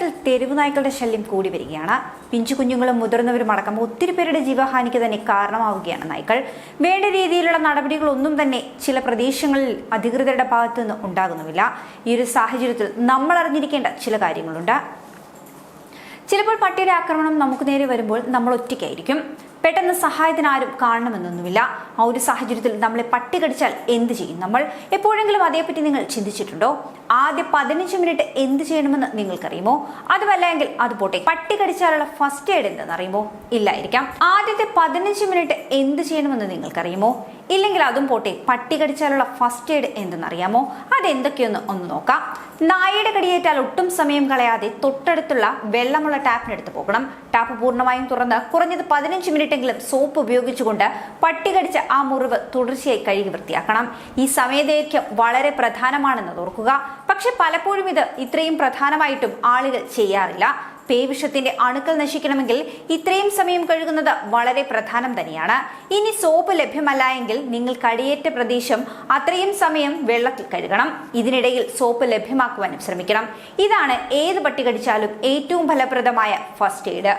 കേരളത്തിൽ തെരുവ് നായ്ക്കളുടെ ശല്യം കൂടി വരികയാണ്. പിഞ്ചു കുഞ്ഞുങ്ങളും മുതിർന്നവരും അടക്കം ഒത്തിരി പേരുടെ ജീവഹാനിക്ക് തന്നെ കാരണമാവുകയാണ് നായ്ക്കൾ. വേണ്ട രീതിയിലുള്ള നടപടികളൊന്നും തന്നെ ചില പ്രദേശങ്ങളിൽ അധികൃതരുടെ ഭാഗത്തുനിന്ന് ഉണ്ടാകുന്നുമില്ല. ഈ ഒരു സാഹചര്യത്തിൽ നമ്മൾ അറിഞ്ഞിരിക്കേണ്ട ചില കാര്യങ്ങളുണ്ട്. ചിലപ്പോൾ പട്ടിയുടെ ആക്രമണം നമുക്ക് നേരെ വരുമ്പോൾ നമ്മൾ ഒറ്റയ്ക്കായിരിക്കും. പെട്ടെന്ന് സഹായത്തിനാരും കാണണമെന്നൊന്നുമില്ല. ആ ഒരു സാഹചര്യത്തിൽ നമ്മളെ പട്ടികടിച്ചാൽ എന്ത് ചെയ്യും നമ്മൾ? എപ്പോഴെങ്കിലും അതേപ്പറ്റി നിങ്ങൾ ചിന്തിച്ചിട്ടുണ്ടോ? ആദ്യ പതിനഞ്ച് മിനിറ്റ് എന്ത് ചെയ്യണമെന്ന് നിങ്ങൾക്കറിയുമോ? അതുമല്ല എങ്കിൽ അത് പോട്ടെ. പട്ടി കടിച്ചാലുള്ള ഫസ്റ്റ് എയ്ഡ് എന്തെന്ന് അറിയുമോ? ഇല്ലായിരിക്കാം. ആദ്യത്തെ പതിനഞ്ച് മിനിറ്റ് എന്ത് ചെയ്യണമെന്ന് നിങ്ങൾക്കറിയുമോ? ഇല്ലെങ്കിൽ അതും പോട്ടെ പട്ടി കടിച്ചാലുള്ള ഫസ്റ്റ് എയ്ഡ് എന്തെന്നറിയാമോ? അതെന്തൊക്കെയൊന്ന് ഒന്ന് നോക്കാം. നായയുടെ കടിയേറ്റാൽ ഒട്ടും സമയം കളയാതെ തൊട്ടടുത്തുള്ള വെള്ളമുള്ള ടാപ്പിനെടുത്ത് പോകണം. ടാപ്പ് പൂർണമായും തുറന്ന് കുറഞ്ഞത് പതിനഞ്ച് മിനിറ്റെങ്കിലും സോപ്പ് ഉപയോഗിച്ചുകൊണ്ട് പട്ടി കടിച്ച ആ മുറിവ് തുടർച്ചയായി കഴുകി വൃത്തിയാക്കണം. ഈ സമയദൈർഘ്യം വളരെ പ്രധാനമാണെന്ന് ഓർക്കുക. പക്ഷെ പലപ്പോഴും ഇത് ഇത്രയും പ്രധാനമായിട്ടും ആളുകൾ ചെയ്യാറില്ല. പേവിഷത്തിന്റെ അണുക്കൾ നശിക്കണമെങ്കിൽ ഇത്രയും സമയം കഴുകുന്നത് വളരെ പ്രധാനം തന്നെയാണ്. ഇനി സോപ്പ് ലഭ്യമല്ല എങ്കിൽ നിങ്ങൾ കടിയേറ്റ പ്രദേശം അത്രയും സമയം വെള്ളത്തിൽ കഴുകണം. ഇതിനിടയിൽ സോപ്പ് ലഭ്യമാക്കുവാനും ശ്രമിക്കണം. ഇതാണ് ഏത് പട്ടി കടിച്ചാലും ഏറ്റവും ഫലപ്രദമായ ഫസ്റ്റ് എയ്ഡ്.